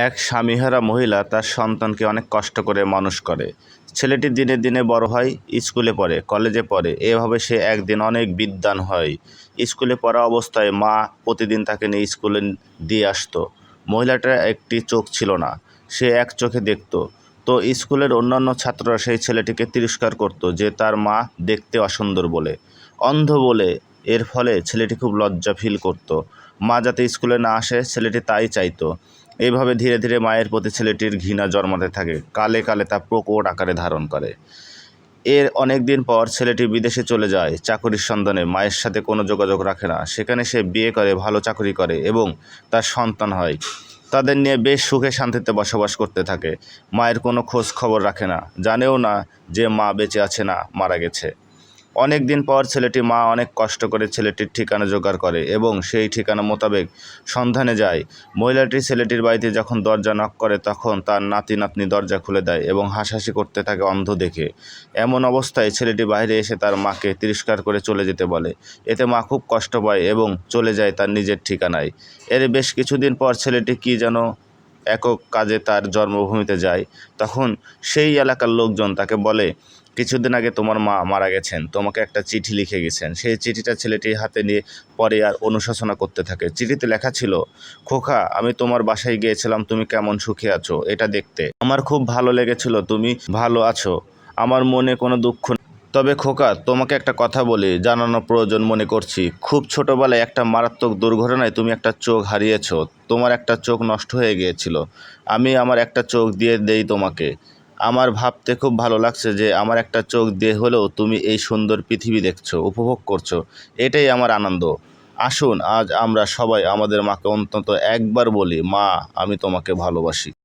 এক স্বামীহারা মহিলা তার সন্তানকে অনেক কষ্ট করে মানুষ করে। ছেলেটি দিনে দিনে বড় হয়, স্কুলে পড়ে, কলেজে পড়ে। এভাবে সে একদিন অনেক বিদ্বান হয়। স্কুলে পড়া অবস্থায় মা প্রতিদিন তাকে নিয়ে স্কুলে দিয়ে আসতো। মহিলাটার একটি চোখ ছিল না, সে এক চোখে দেখতো। তো স্কুলের অন্যান্য ছাত্ররা সেই ছেলেটিকে তিরস্কার করতো যে তার মা দেখতে অসুন্দর বলে। অন্ধ বলে, এর ফলে ছেলেটি খুব লজ্জা ফিল করতো। মা যাতে স্কুলে না আসে, ছেলেটি তাই চাইতো। এইভাবে ধীরে ধীরে মায়ের প্রতি ছেলেটির ঘৃণা জন্মাতে থাকে, কালে কালে তা প্রকট আকারে ধারণ করে। এর অনেক দিন পর ছেলেটি বিদেশে চলে যায়, চাকরির সন্ধানে মায়ের সাথে কোনো যোগাযোগ রাখে না। সেখানে সে বিয়ে করে, ভালো চাকরি করে এবং তার সন্তান হয়। তাদের নিয়ে বেশ সুখে শান্তিতে বসবাস করতে থাকে। মায়ের কোনো খোঁজ খবর রাখে না, জানেও না যে মা বেঁচে আছে না মারা গেছে। অনেক দিন পর ছেলেটি মা অনেক কষ্ট করে ছেলেটির ঠিকানা জোগাড় করে এবং সেই ঠিকানা মোতাবেক সন্ধানে যায়। মহিলাটি ছেলেটির বাড়িতে যখন দরজা নক করে তখন তার নাতি নাতনি দরজা খুলে দেয় এবং হাসাহাসি করতে থাকে অন্ধ দেখে। এমন অবস্থায় ছেলেটি বাইরে এসে তার মাকে তিরস্কার করে চলে যেতে বলে। এতে মা খুব কষ্ট পায় এবং চলে যায় তার নিজের ঠিকানায়। এর বেশ কিছুদিন পর ছেলেটি কী যেন একক কাজে তার জন্মভূমিতে যায়। তখন সেই এলাকার লোকজন তাকে বলে কিছুদিন আগে তোমার মা মারা গেছেন, তোমাকে একটা চিঠি লিখে গেছেন। সেই চিঠিটা ছেলেটি হাতে নিয়ে পরে আর অনুশাসনা করতে থাকে। চিঠিতে লেখা ছিল, খোকা, আমি তোমার বাসায় গিয়েছিলাম, তুমি কেমন সুখে আছো? এটা দেখতে। আমার খুব ভালো লেগেছিল, তুমি ভালো আছো। আমার মনে কোনো দুঃখ তবে খোকা, তোমাকে একটা কথা বলি জানানো প্রয়োজন মনে করছি। খুব ছোটোবেলায় একটা মারাত্মক দুর্ঘটনায় তুমি একটা চোখ হারিয়েছো। তোমার একটা চোখ নষ্ট হয়ে গিয়েছিল। আমি আমার একটা চোখ দিয়ে দেই তোমাকে। আমার ভাবতে খুব ভালো লাগছে যে আমার একটা চোখ দিয়ে হলেও তুমি এই সুন্দর পৃথিবী দেখছ, উপভোগ করছ। এটাই আমার আনন্দ। আসুন, আজ আমরা সবাই আমাদের মাকে অন্তত একবার বলি, মা, আমি তোমাকে ভালোবাসি।